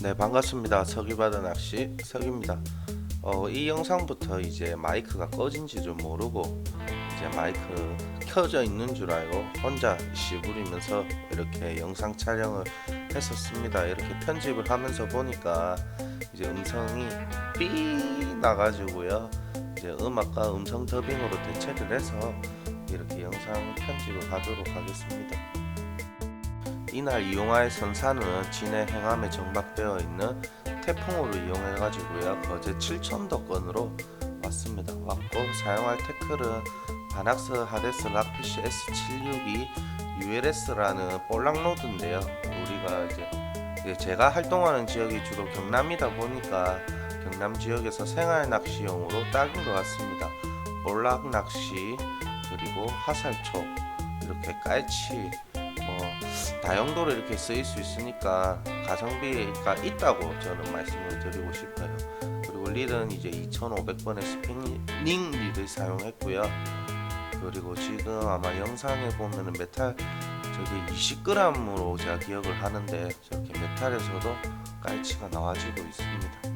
네 반갑습니다. 서기바다 낚시 석입니다. 어, 이 영상부터 이제 마이크가 꺼진지를 모르고 이제 마이크 켜져 있는 줄 알고 혼자 씨부리면서 이렇게 영상 촬영을 했었습니다. 이렇게 편집을 하면서 보니까 이제 음성이 삐 나가지고요. 이제 음악과 음성 더빙으로 대체를 해서 이렇게 영상 편집을 하도록 하겠습니다. 이날 이용할 선사는 진해 행암에 정박되어 있는 태풍으로 이용해 가지고요. 거제 7천도권으로 왔습니다. 왔고 사용할 태클은 바낙스 하데스 락피쉬 S762 ULS라는 볼락로드인데요 우리가 이제 이제 제가 활동하는 지역이 주로 경남이다 보니까 경남 지역에서 생활 낚시용으로 딱인 것 같습니다 볼락 낚시 그리고 화살촉 이렇게 깔치 뭐 다용도로 이렇게 쓰일 수 있으니까 가성비가 있다고 저는 말씀을 드리고 싶어요. 그리고 릴은 이제 2,500번의 스피닝 릴을 사용했고요. 그리고 지금 아마 영상에 보면은 메탈 저게 20g으로 제가 기억을 하는데 저렇게 메탈에서도 깔치가 나와지고 있습니다.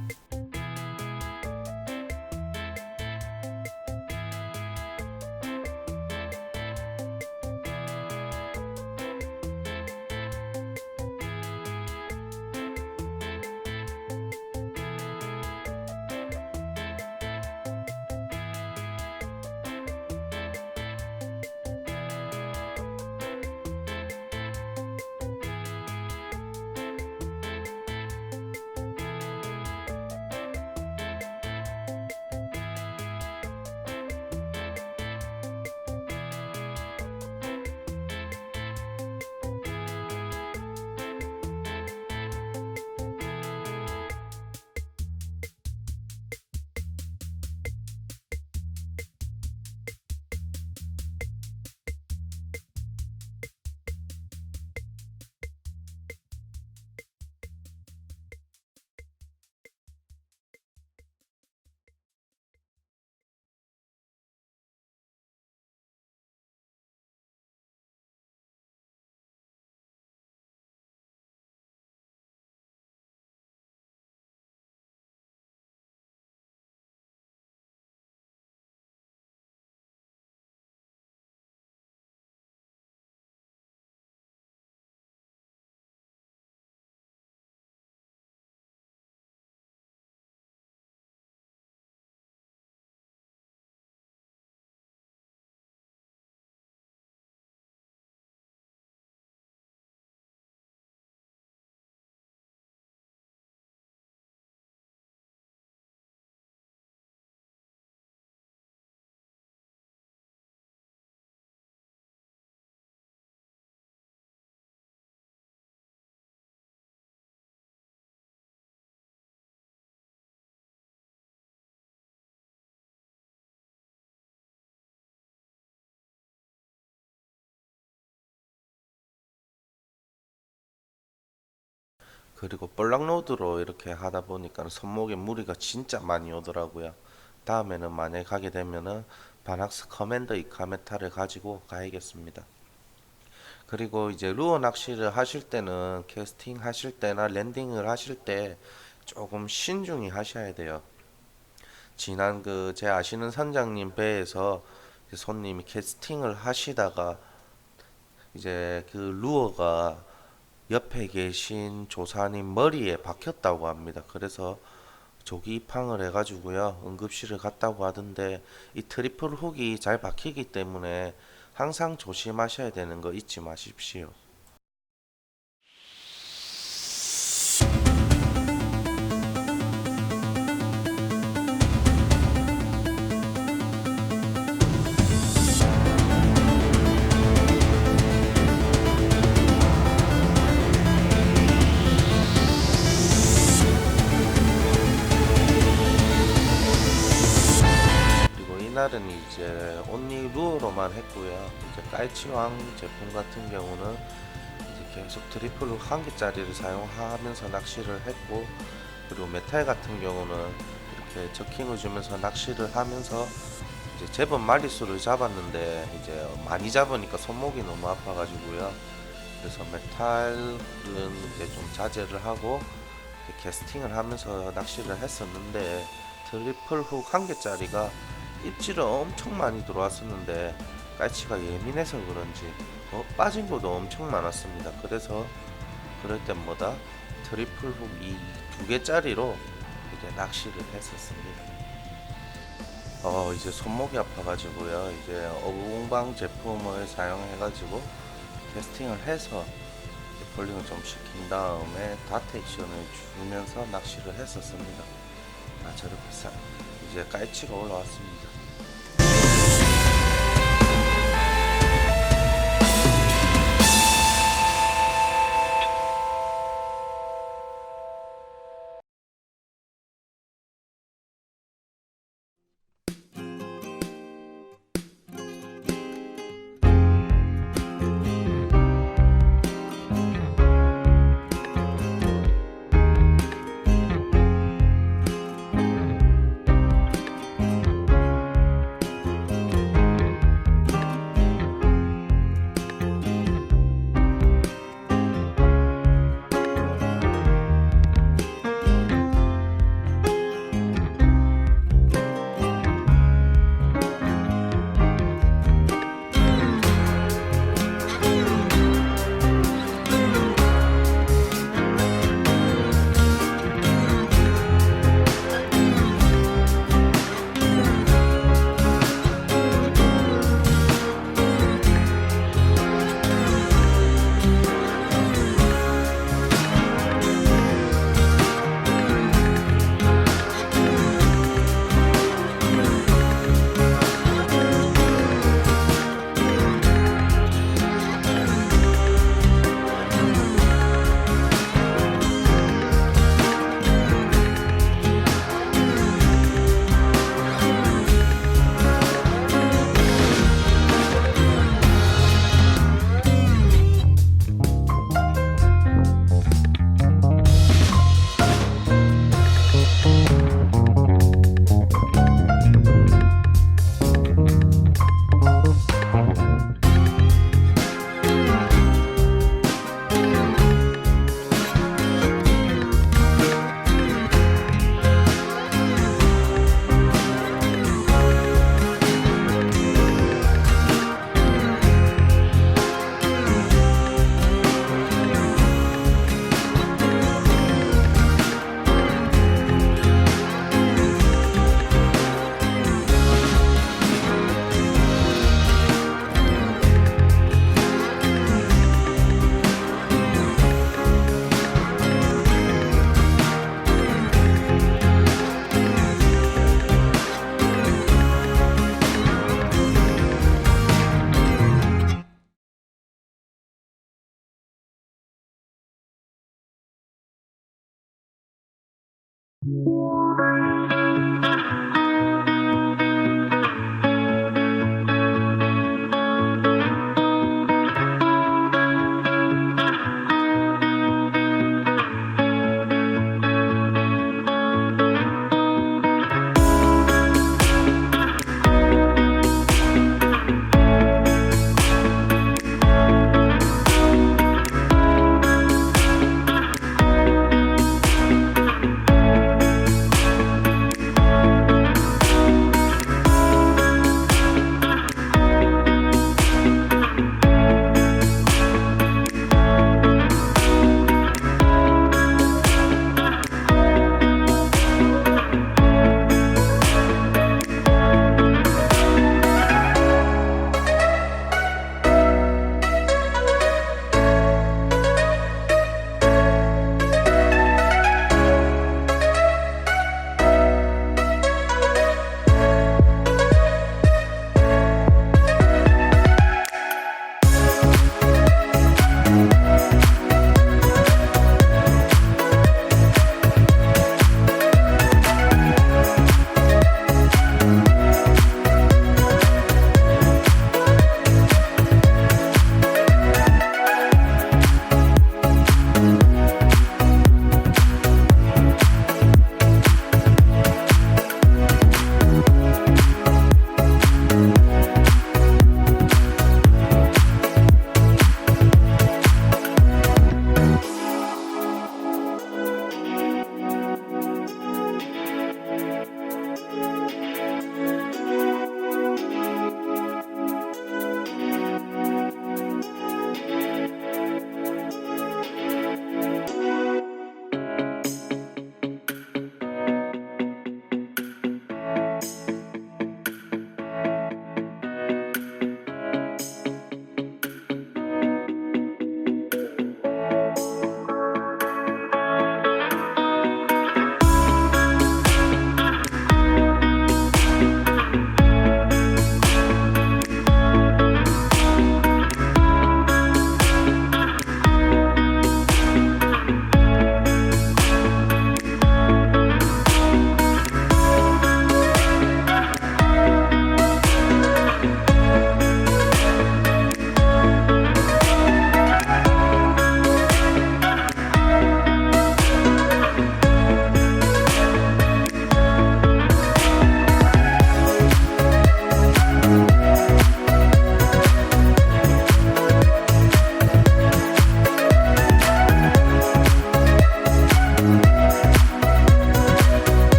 그리고 볼락로드로 이렇게 하다 보니까 손목에 무리가 진짜 많이 오더라고요. 다음에는 만약에 가게 되면은 바낙스 커맨더 이카메타를 가지고 가야겠습니다. 그리고 이제 루어 낚시를 하실 때는 캐스팅 하실 때나 랜딩을 하실 때 조금 신중히 하셔야 돼요. 지난 그 제 아시는 선장님 배에서 손님이 캐스팅을 하시다가 이제 그 루어가 옆에 계신 조사님 머리에 박혔다고 합니다. 그래서 조기 입항을 해가지고요 응급실을 갔다고 하던데 이 트리플 훅이 잘 박히기 때문에 항상 조심하셔야 되는 거 잊지 마십시오. 이날은 이제 온리 루어로만 했고요. 이제 깔치왕 제품 같은 경우는 이제 계속 트리플 한 개짜리를 사용하면서 낚시를 했고 그리고 메탈 같은 경우는 이렇게 저킹을 주면서 낚시를 하면서 이제 제법 마리수를 잡았는데 이제 많이 잡으니까 손목이 너무 아파가지고요. 그래서 메탈은 이제 좀 자제를 하고 캐스팅을 하면서 낚시를 했었는데 트리플 훅 한 개짜리가 입질은 엄청 많이 들어왔었는데 깔치가 예민해서 그런지 어, 빠진 것도 엄청 많았습니다. 그래서 그럴 때마다 트리플 훅 이 두 개짜리로 이제 낚시를 했었습니다. 어 이제 손목이 아파가지고요. 이제 어부공방 제품을 사용해가지고 캐스팅을 해서 폴링을 좀 시킨 다음에 다트 액션을 주면서 낚시를 했었습니다. 아 저렇게 싹 이제 깔치가 올라왔습니다. Bye. Bye.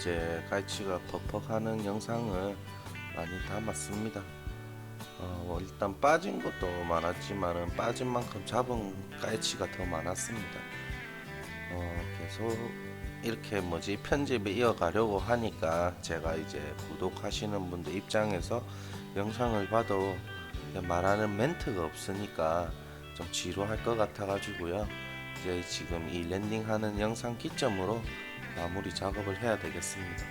이제 깔치가 퍽퍽하는 영상을 많이 담았습니다. 어, 뭐 일단 빠진 것도 많았지만은 빠진 만큼 잡은 깔치가 더 많았습니다. 어, 계속 이렇게 뭐지 편집을 이어가려고 하니까 제가 이제 구독하시는 분들 입장에서 영상을 봐도 말하는 멘트가 없으니까 좀 지루할 것 같아가지고요. 이제 지금 이 랜딩하는 영상 기점으로 마무리 작업을 해야 되겠습니다.